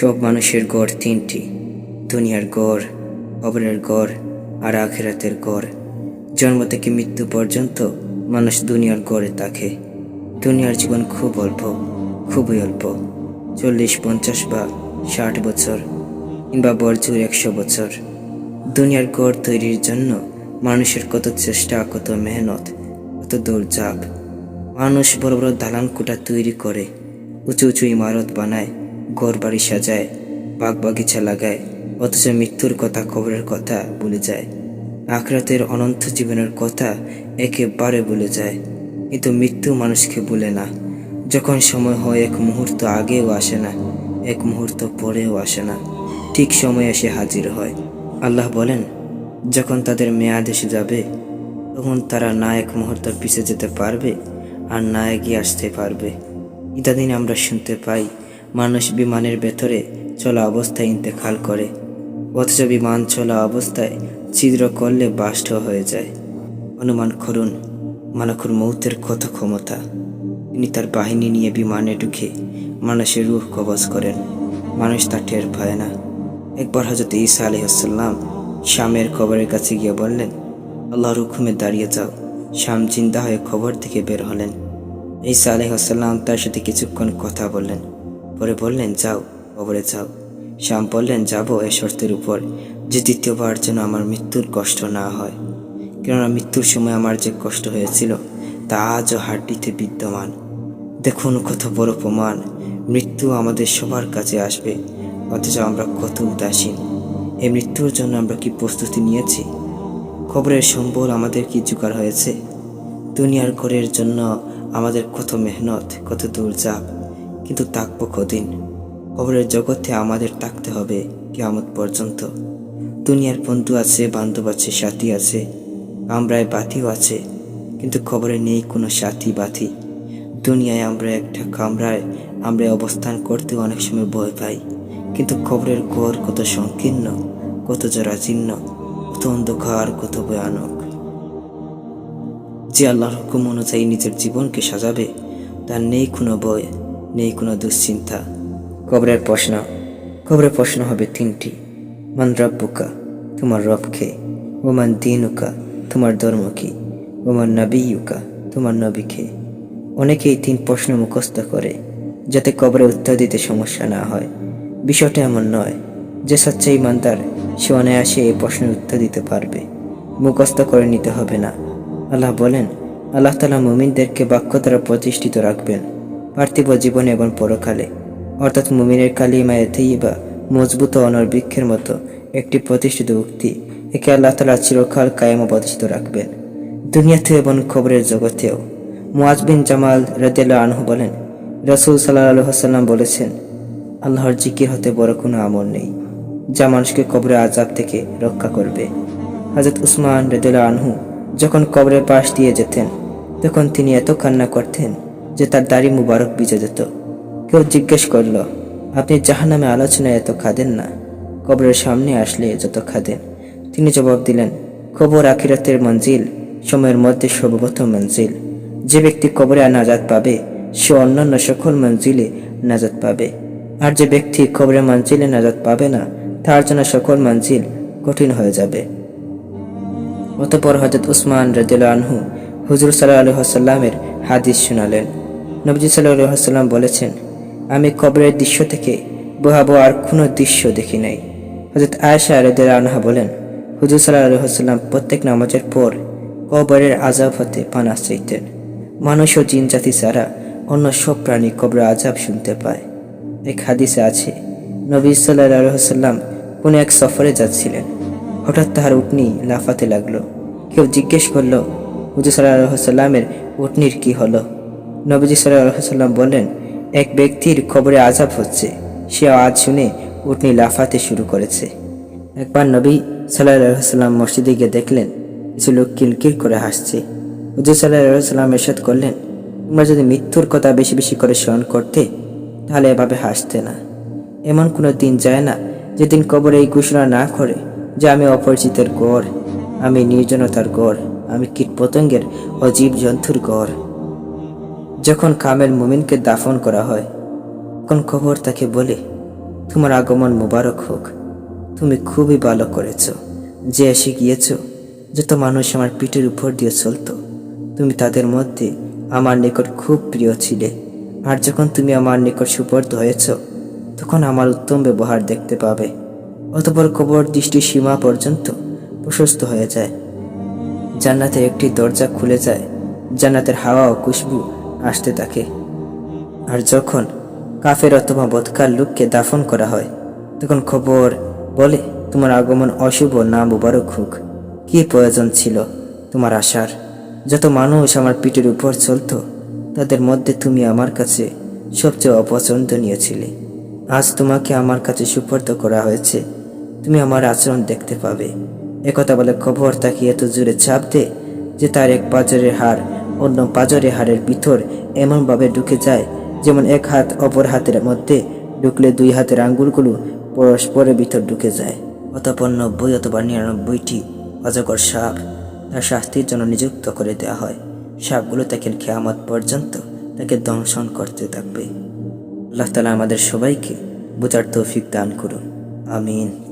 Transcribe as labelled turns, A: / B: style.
A: সব মানুষের গড় তিনটি, দুনিয়ার গড় কবরের গড় আর আখেরাতের গড়। জন্ম থেকে মৃত্যু পর্যন্ত মানুষ দুনিয়ার গড়ে থাকে। দুনিয়ার জীবন খুব অল্প, খুবই অল্প। চল্লিশ, পঞ্চাশ বা ষাট বছর কিংবা বরজুর একশো বছর। দুনিয়ার গড় তৈরির জন্য মানুষের কত চেষ্টা, কত মেহনত, কত দৌড়ঝাঁপ। মানুষ বড় বড় দালান কোঠা তৈরি করে, উঁচু উঁচু ইমারত বানায় ঘর বাড়ি সাজায়, বাগ বাগিচা লাগায়, অথচ মৃত্যুর কথা খবরের কথা ভুলে যায়। আখরাতের অনন্ত জীবনের কথা একেবারে ভুলে যায়। কিন্তু মৃত্যু মানুষকে ভুলে না। যখন সময় হয়, এক মুহূর্ত আগেও আসে না, এক মুহূর্ত পরেও আসে না। ঠিক সময় এসে হাজির হয়। আল্লাহ বলেন, যখন তাদের মেয়াদ এসে যাবে, তখন তারা না এক মুহূর্ত পিছিয়ে যেতে পারবে, আর না এগিয়ে আসতে পারবে। ইত্যাদিন আমরা শুনতে পাই মানুষ বিমানের ভেতরে চলা অবস্থায় ইন্তেকাল করে। অথচ বিমান চলা অবস্থায় ছিদ্র করলে বাষ্ট হয়ে যায়। অনুমান করুন, মালাকুর মৌতের কত ক্ষমতা। তিনি তার বাহিনী নিয়ে বিমানে ঢুকে মানুষের রূহ কবজ করেন। মানুষ তা টের পায় না। একবার হজরত ঈসা আলহিহাল্লাম শামের খবরের কাছে গিয়ে বললেন, আল্লাহর হুকুমে দাঁড়িয়ে যাও। শাম চিন্তা হয়ে খবর থেকে বের হলেন। ঈসা আলহিহাল্লাম তার সাথে কিছুক্ষণ কথা বললেন। পরে বললেন, যাও, কবরে যাও। শ্যাম বললেন, যাব এ শর্তের উপর, যে দ্বিতীয়বার যেন আমার মৃত্যুর কষ্ট না হয়। কেননা মৃত্যুর সময় আমার যে কষ্ট হয়েছিল, তা আজও হাড্ডিতে বিদ্যমান। দেখুন কত বড় প্রমাণ। মৃত্যু আমাদের সবার কাছে আসবে, অথচ আমরা কত উদাসীন। এই মৃত্যুর জন্য আমরা কি প্রস্তুতি নিয়েছি? খবরের সম্বল আমাদের কি জোগাড় হয়েছে? দুনিয়ার ঘরের জন্য আমাদের কত মেহনত, কত দৌড়ঝাঁপ কিন্তু তাকবো কদিন। খবরের জগতে আমাদের থাকতে হবে কেয়ামত পর্যন্ত। দুনিয়ার বন্ধু আছে, বান্ধব আছে, সাথী আছে কামরায় বাতিও আছে, কিন্তু খবরে নেই কোনো সাথী বাতি। দুনিয়ায় আমরা একটা কামরায়, আমরা অবস্থান করতে অনেক সময় ভয় পাই, কিন্তু খবরের ঘর কত সংকীর্ণ, কত জরাজীর্ণ কত অন্ধকার, কত ভয়ানক। যে আল্লাহর হুকুম অনুযায়ী নিজের জীবনকে সাজাবে, তার নেই কোনো ভয়। নেই কোনো দুশ্চিন্তা। কবরের প্রশ্ন কবরের প্রশ্ন হবে তিনটি। মান রব্বুকা, তোমার রবকে। ওমান দিনুকা, তোমার ধর্ম কি ওমান নবীয়ুকা, তোমার নবীকে। অনেকেই তিন প্রশ্ন মুখস্থ করে, যাতে কবরে উত্তর দিতে সমস্যা না হয়। বিষয়টা এমন নয় যে সচ্চা ইমানদার, সে অনায়াসে এই প্রশ্নের উত্তর দিতে পারবে। মুখস্থ করে নিতে হবে না। আল্লাহ বলেন, আল্লাহ তালা মুমিনদেরকে বাক্য দ্বারা প্রতিষ্ঠিত রাখবেন। পার্থিব জীবনে এবং পরকালে। অর্থাৎ মুমিনের কালিমায় বা মজবুত ও অনর বৃক্ষের মতো একটি প্রতিষ্ঠিত উক্তি একে আল্লাহ তালা চিরকাল কায়েম প্রতিষ্ঠিত রাখবেন। দুনিয়াতে এবং খবরের জগতেও। বিন জামাল রদিয়াল্লাহ আনহু বলেন, রসুল সাল্লাহ আলহাম বলেছেন, আল্লাহর জিকির হতে বড় কোনো আমল নেই, যা মানুষকে কবরে আজাব থেকে রক্ষা করবে। হজরত উসমান রদিয়াল্লাহ আনহু যখন কবরের পাশ দিয়ে যেতেন, তখন তিনি এত কান্না করতেন যে তার দাড়ি মুবারক ভিজে যেত। কেউ জিজ্ঞেস করল, আপনি জাহান্নামে আলোচনায় এত খাদেন না? কবরের সামনে আসলে যত খাদেন? তিনি জবাব দিলেন, কবর আখিরাতের মঞ্জিল, সময়ের মধ্যে সর্বপ্রথম মঞ্জিল। যে ব্যক্তি কবরে নাজাদ পাবে, সে অন্যান্য সকল মঞ্জিলে নাজাদ পাবে। আর যে ব্যক্তি কবরে মঞ্জিলে নাজাদ পাবে না, তার জন্য সকল মঞ্জিল কঠিন হয়ে যাবে। অতপর হজরত উসমান রদিল আনহু হুজুর সাল্লাহ আলহামের হাদিস শোনালেন। নবজি সাল্লাহ আলহাম বলেছেন, আমি কবরের দৃশ্য থেকে বহাবো আর কোনো দৃশ্য দেখি নাই। হজরত আয়সা রদিল আনহা বলেন, হুজুর সাল্লাহ আলহাম প্রত্যেক নামাজের পর কবরের আজাব হতে পানা চাইতেন মানুষ ও জিন জাতি ছাড়া অন্য সব প্রাণী কবরের আজাব শুনতে পায়। এক হাদিসে আছে, নবী সাল্লাহ আলহাম কোনো এক সফরে যাচ্ছিলেন। হঠাৎ তাহার উটনি লাফাতে লাগল। কেউ জিজ্ঞেস করল, হুজুর সাল্লাহ সাল্লামের উটনির কি হলো? নবীজি সাল্লাম বললেন, এক ব্যক্তির খবরে আজাব হচ্ছে। সে আজ শুনে উটনি লাফাতে শুরু করেছে। একবার নবী সাল্লাম মসজিদে গিয়ে দেখলেন, কিছু লোক কিলকিল করে হাসছে। হুজুর সাল্লাম এরশাদ করলেন, তোমরা যদি মৃত্যুর কথা বেশি বেশি করে স্মরণ করতে, তাহলে এভাবে হাসতে না। এমন কোনো দিন যায় না যেদিন কবরে এই ঘোষণা না করে যে আমি অপরিচিতের গড়, আমি নির্জনতার গড়, আমি কীট পতঙ্গের ও জন্তুর গড়। যখন কামেল মুমিনকে দাফন করা হয়, তখন খবর তাকে বলে, তোমার আগমন মোবারক হোক। তুমি খুবই ভালো করেছ। যে এসে গিয়েছ, যত মানুষ আমার পিঠের উপর দিয়ে চলতো, তুমি তাদের মধ্যে আমার নিকট খুব প্রিয় ছিলে। আর যখন তুমি আমার নিকট সুপর্দ হয়েছ, তখন আমার উত্তম ব্যবহার দেখতে পাবে। অতপর কবর দৃষ্টি সীমা পর্যন্ত প্রশস্ত হয়ে যায়। জান্নাতের একটি দরজা খুলে যায়। জান্নাতের হাওয়া ও খুশবু আসতে থাকে। আর যখন কাফের অথবা বদকার লোককে দাফন করা হয়, তখন খবর বলে, তোমার আগমন অশুভ, না মুবারক হোক। কি প্রয়োজন ছিল তোমার আশার যত মানুষ আমার পিঠের উপর চলতো, তাদের মধ্যে তুমি আমার কাছে সবচেয়ে অপছন্দনীয় ছিলে। আজ তোমাকে আমার কাছে সুপর্দ করা হয়েছে। তুমি আমার আচরণ দেখতে পাবে। একথা বলে খবর তাকে এত জোরে চাপ দে যে তার এক পাজরের হাড় অন্য পাজরের হাড়ের ভিতর এমনভাবে ঢুকে যায় যেমন এক হাত অপর হাতের মধ্যে ঢুকলে দুই হাতের আঙ্গুলগুলো পরস্পরের ভিতর ঢুকে যায়। অতপর নব্বই অথবা নিরানব্বইটি অজগর সাপ তার শাস্তির জন্য নিযুক্ত করে দেওয়া হয়। সাপগুলো তাকে খেয়ামত পর্যন্ত তাকে দংশন করতে থাকবে। আল্লাহ তালা আমাদের সবাইকে বোঝার তৌফিক দান করুন। আমিন।